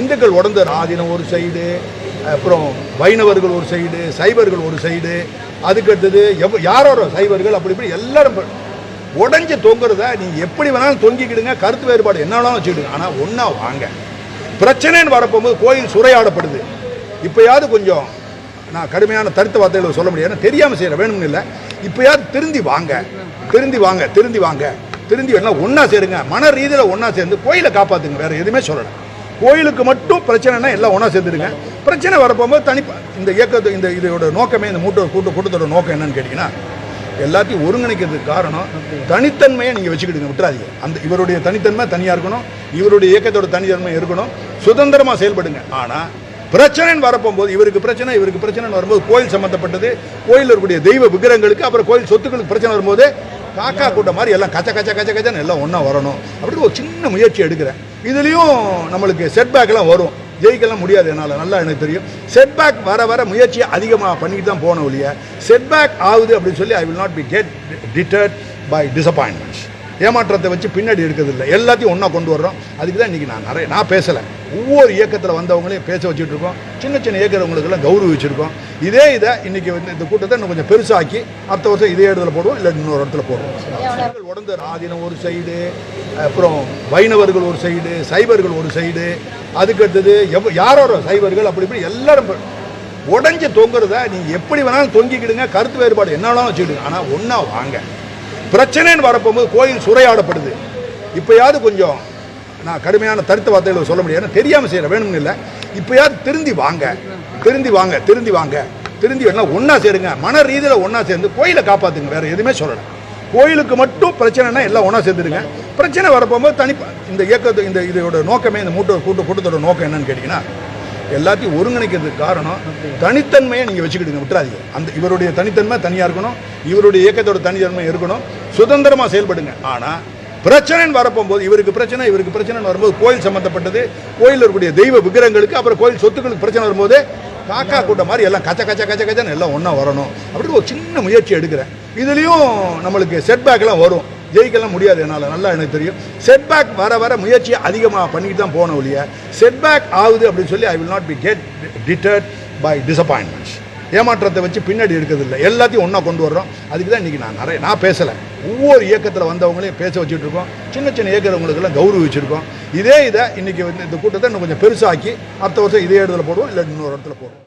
இந்துக்கள் உடந்த ஆதீனம் ஒரு சைடு அப்புறம் வைணவர்கள் ஒரு சைடு சைவர்கள் ஒரு சைடு அதுக்கடுத்தது எவ் யாரோட சைவர்கள் அப்படி இப்படி எல்லாரும் உடஞ்சி தொங்குறத நீங்கள் எப்படி வேணாலும் தொங்கிக்கிடுங்க கருத்து வேறுபாடு என்ன வேணாலும் வச்சுக்கிடுங்க. ஆனால் ஒன்றா வாங்க. பிரச்சனைன்னு வரப்போகும்போது கோயில் சுரையாடப்படுது. இப்போயாவது கொஞ்சம் நான் கடுமையான தருத்த வார்த்தைகளை சொல்ல முடியாது. தெரியாமல் செய்கிற வேணும்னு இல்லை. இப்போயாவது திருந்தி வாங்க. திருந்தி வாங்க திருந்தி வாங்க. திருந்தி வேணா ஒன்றா சேருங்க. மன ரீதியில் ஒன்றா சேர்ந்து கோயிலை காப்பாற்றுங்க வேறு எதுவுமே சொல்லலை. கோயிலுக்கு மட்டும் பிரச்சனைனா எல்லாம் ஒன்றா சேர்ந்துருங்க பிரச்சனை வரப்போகும்போது தனி இந்த இயக்கத்து இந்த இதோட நோக்கமே இந்த மூட்டை கூட்ட கூட்டத்தோட நோக்கம் என்னன்னு கேட்டிங்கன்னா எல்லாத்தையும் ஒருங்கிணைக்கிறதுக்கு காரணம் தனித்தன்மையை நீங்கள் வச்சுக்கிடுங்க விட்டுறாதீங்க. அந்த இவருடைய தனித்தன்மை தனியாக இருக்கணும் இவருடைய இயக்கத்தோட தனித்தன்மை இருக்கணும் சுதந்திரமாக செயல்படுங்க. ஆனால் பிரச்சனைன்னு வரப்போகும்போது இவருக்கு பிரச்சனை இவருக்கு பிரச்சனைன்னு வரும்போது கோயில் சம்மந்தப்பட்டது கோயிலில் இருக்கக்கூடிய தெய்வ விக்கிரகங்களுக்கு அப்புறம் கோயில் சொத்துக்களுக்கு பிரச்சனை வரும்போது காக்கா கூட்டம் மாதிரி எல்லாம் கச்ச கச்ச கச்ச கச்சன்னு எல்லாம் ஒன்றா வரணும். அப்படின்னு ஒரு சின்ன முயற்சி எடுக்கிறேன். இதுலேயும் நம்மளுக்கு செட்பேக்லாம் வரும். ஜெயிக்கலாம் முடியாது என்னால். நல்லா எனக்கு தெரியும். செட்பேக் வர வர முயற்சியை அதிகமாக பண்ணிட்டு தான் போன ஒழிய செட்பேக் ஆகுது அப்படின்னு சொல்லி I will not be get deterred by disappointments ஏமாற்றத்தை வச்சு பின்னாடி எடுக்கிறதில்ல எல்லாத்தையும் ஒன்றா கொண்டு வர்றோம். அதுக்கு தான் இன்றைக்கி நான் நிறைய நான் பேசலை. ஒவ்வொரு இயக்கத்தில் வந்தவங்களையும் பேச வச்சுட்டு இருக்கோம் சின்ன சின்ன இயக்கிறவங்களுக்கெல்லாம் கௌரவிச்சிருக்கோம். இதே இதை இன்றைக்கி வந்து இந்த கூட்டத்தை இன்னும் கொஞ்சம் பெருசாக்கி அடுத்த வருஷம் இதே இடத்துல போடுவோம் இல்லை இன்னொரு இடத்துல போடுவோம். உடந்த ஆதீனம் ஒரு சைடு அப்புறம் வைணவர்கள் ஒரு சைடு சைவர்கள் ஒரு சைடு அதுக்கு அடுத்தது எவ் யாரோட சைவர்கள் அப்படி இப்படி எல்லாரும் உடஞ்சி உடைஞ்சு தொங்குறத நீங்கள் எப்படி வேணாலும் தொங்கிக்கிடுங்க கருத்து வேறுபாடு என்ன வேணாலும் வச்சுக்கிடுங்க. ஆனால் ஒன்றா வாங்க. பிரச்சனைன்னு வரப்போகும்போது கோயில் சுரையாடப்படுது. இப்போயாவது கொஞ்சம் நான் கடுமையான தருத்த வார்த்தைகளை சொல்ல முடியாது. தெரியாமல் செய்கிற வேணும்னு இல்லை. இப்போயாவது திருந்தி வாங்க. திருந்தி வாங்க திருந்தி வாங்க. திருந்தி வேணா ஒன்றா சேருங்க. மன ரீதியில் ஒன்றா சேர்ந்து கோயிலை காப்பாற்றுங்க வேறு எதுவுமே சொல்லலை. கோயிலுக்கு மட்டும் பிரச்சனைனா எல்லாம் ஒன்றா சேர்ந்துருங்க பிரச்சனை வரப்போகும்போது தனி இந்த இயக்கத்து இந்த இதோட நோக்கமே இந்த மூட்டை கூட்ட கூட்டத்தோட நோக்கம் என்னன்னு கேட்டிங்கன்னா எல்லாத்தையும் ஒருங்கிணைக்கிறதுக்கு காரணம் தனித்தன்மையை நீங்கள் வச்சுக்கிடுங்க விட்டுறாதீங்க. அந்த இவருடைய தனித்தன்மை தனியாக இருக்கணும் இவருடைய இயக்கத்தோட தனித்தன்மை இருக்கணும் சுதந்திரமாக செயல்படுங்க. ஆனால் பிரச்சனைன்னு வரப்போகும்போது இவருக்கு பிரச்சனை இவருக்கு பிரச்சனைன்னு வரும்போது கோயில் சம்மந்தப்பட்டது கோயிலில் இருக்கக்கூடிய தெய்வ விக்கிரங்களுக்கு அப்புறம் கோயில் சொத்துக்களுக்கு பிரச்சனை வரும்போது காக்கா கூட்டம் மாதிரி எல்லாம் கச்ச கச்ச கச்ச கச்சன்னு எல்லாம் ஒன்றா வரணும். அப்படின்னு ஒரு சின்ன முயற்சி எடுக்கிறேன். இதுலேயும் நம்மளுக்கு செட்பேக்லாம் வரும். ஜெயிக்கலாம் முடியாது என்னால். நல்லா எனக்கு தெரியும். செட்பேக் வர வர முயற்சியை அதிகமாக பண்ணிட்டு தான் போன ஒழிய செட்பேக் ஆகுது அப்படின்னு சொல்லி I will not be get deterred by disappointments ஏமாற்றத்தை வச்சு பின்னாடி எடுக்கிறதில்ல எல்லாத்தையும் ஒன்றா கொண்டு வர்றோம். அதுக்கு தான் இன்றைக்கி நான் நிறைய நான் பேசலை. ஒவ்வொரு இயக்கத்தில் வந்தவங்களையும் பேச வச்சுட்டு இருக்கோம் சின்ன சின்ன இயக்கிறவங்களுக்கெல்லாம் கௌரவிச்சிருக்கோம். இதே இதை இன்றைக்கி வந்து இந்த கூட்டத்தை இன்னும் கொஞ்சம் பெருசாக்கி அடுத்த வருஷம் இதே இடத்துல போடுவோம் இல்லை இன்னொரு இடத்துல போடுவோம்.